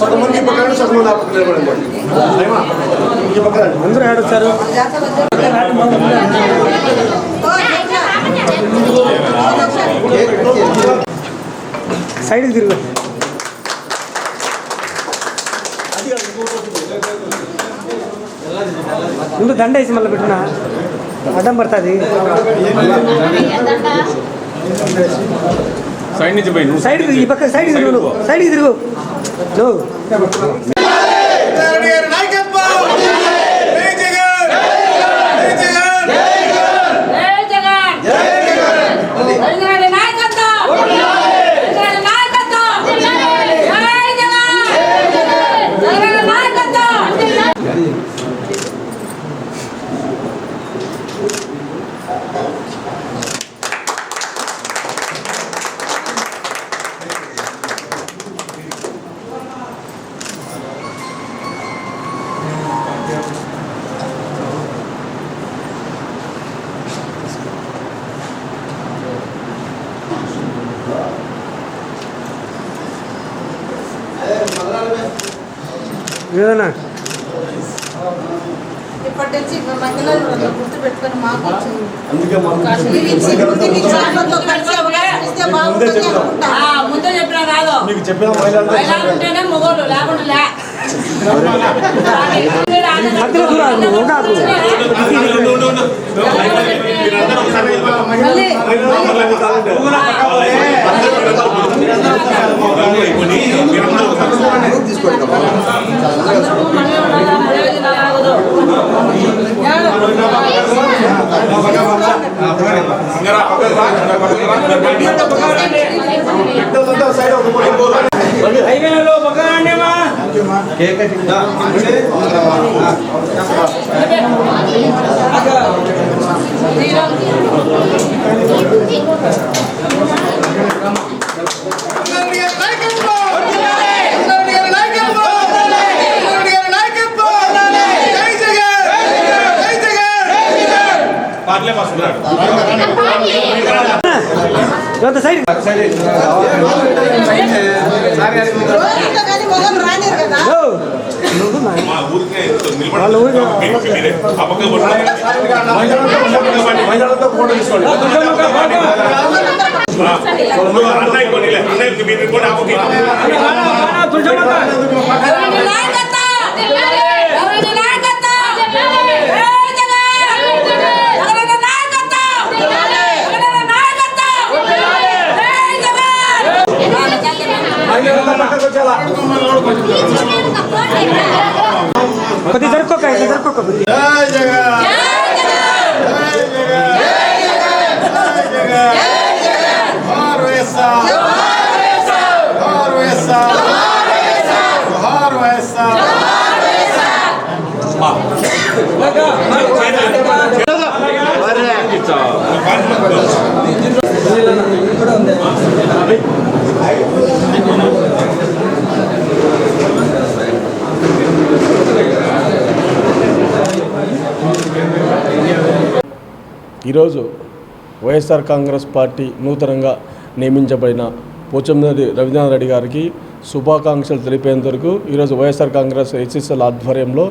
కొంతమంది ఈ పక్కన సగం ఆ పక్కన నిలబడండి ఈ పక్కన అందరూ ఆడొచ్చారు సైడ్కి తిరుగు. ముందు దండ వేసి మళ్ళీ పెట్టిన? అడ్డం పడుతుంది. సైడ్ నుంచి పోయి సైడ్ ఈ పక్క సైడ్ తిరుగు సైడ్కి తిరుగు. ఏదన్నా ఇప్పటి నుంచి మహిళలు గుర్తు పెట్టుకొని మాకు ముందే చెప్పినా కాదు. మీకు చెప్పిన మహిళలు ఉంటేనే మొగోళ్ళు లేకుండా లే. దూరాలు హైవేలో పక్కనండేమా ఇవంత సైడ్ రోజుతో కానీ మొగలు రానిరు కదా ఓ, వాళ్ళ ఊరికి మహిళలతో ఫోటో తీసుకోండి కొద్ది జరుపుకోక ఇట్లా జరుపుకోక కొద్ది జై జగన్ ఈరోజు వైఎస్ఆర్ కాంగ్రెస్ పార్టీ నూతనంగా నియమించబడిన పోచంనేని రవీంద్రనాథ్ రెడ్డి గారికి శుభాకాంక్షలు తెలిపేందుకు ఈరోజు వైఎస్ఆర్ కాంగ్రెస్ హెచ్ఎస్ఎల్ ఆధ్వర్యంలో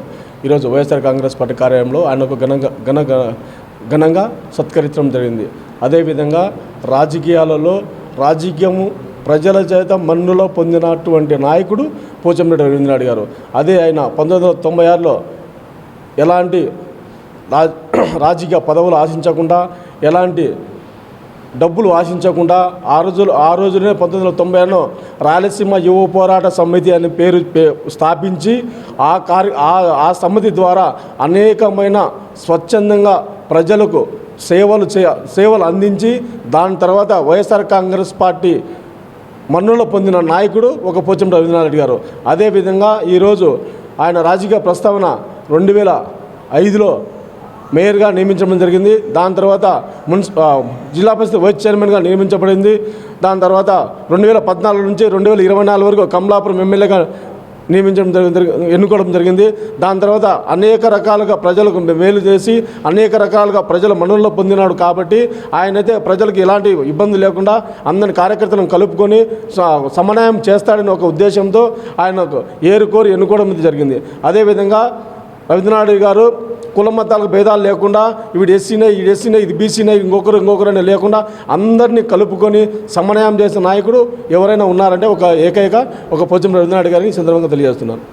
ఈరోజు వైఎస్ఆర్ కాంగ్రెస్ పార్టీ కార్యాలయంలో ఆయనకు ఘనంగా ఘన ఘనంగా సత్కరించడం జరిగింది. అదేవిధంగా రాజకీయాలలో రాజకీయము ప్రజల చేత మన్నులో పొందినటువంటి నాయకుడు పోచంరెడ్డి రవీంద్రనాథ్ గారు. అదే ఆయన పంతొమ్మిది వందల తొంభై ఆరులో ఎలాంటి రా రాజకీయ పదవులు ఆశించకుండా ఎలాంటి డబ్బులు ఆశించకుండా ఆ రోజులు ఆ రోజునే పంతొమ్మిది వందల తొంభై ఏడులో రాయలసీమ యువ పోరాట సమితి అనే పేరు స్థాపించి ఆ కార్య ఆ ఆ సమితి ద్వారా అనేకమైన స్వచ్ఛందంగా ప్రజలకు సేవలు చే సేవలు అందించి దాని తర్వాత వైఎస్ఆర్ కాంగ్రెస్ పార్టీ మన్నులో పొందిన నాయకుడు ఒక పోచం రవీంద్రనాథ్ రెడ్డి గారు. అదేవిధంగా ఈరోజు ఆయన రాజకీయ ప్రస్తావన రెండు వేల ఐదులో మేయర్గా నియమించడం జరిగింది. దాని తర్వాత మున్సి జిల్లా పరిషత్ వైస్ చైర్మన్గా నియమించబడింది. దాని తర్వాత రెండు వేల పద్నాలుగు నుంచి రెండు వేల ఇరవై నాలుగు వరకు కమలాపురం ఎమ్మెల్యేగా నియమించడం జరిగింది ఎన్నుకోవడం జరిగింది. దాని తర్వాత అనేక రకాలుగా ప్రజలకు మేలు చేసి అనేక రకాలుగా ప్రజల మనుల్లో పొందినాడు కాబట్టి ఆయనైతే ప్రజలకు ఎలాంటి ఇబ్బంది లేకుండా అందరి కార్యకర్తలను కలుపుకొని స- సమన్వయం చేస్తాడని ఒక ఉద్దేశంతో ఆయన ఏరుకోరు ఎన్నుకోవడం జరిగింది. అదేవిధంగా రవీంద్రనాథ్ గారు కుల మతాలకు భేదాలు లేకుండా వీడు ఎస్సీనే ఇది ఎస్సీనే ఇది బీసీనే ఇంకొకరు ఇంకొకరు లేకుండా అందరినీ కలుపుకొని సమన్వయం చేసిన నాయకుడు ఎవరైనా ఉన్నారంటే ఒక ఏకైక ఒక పొచ్చం రవీంద్రనాథ్ గారిని సందర్భంగా తెలియజేస్తున్నాను.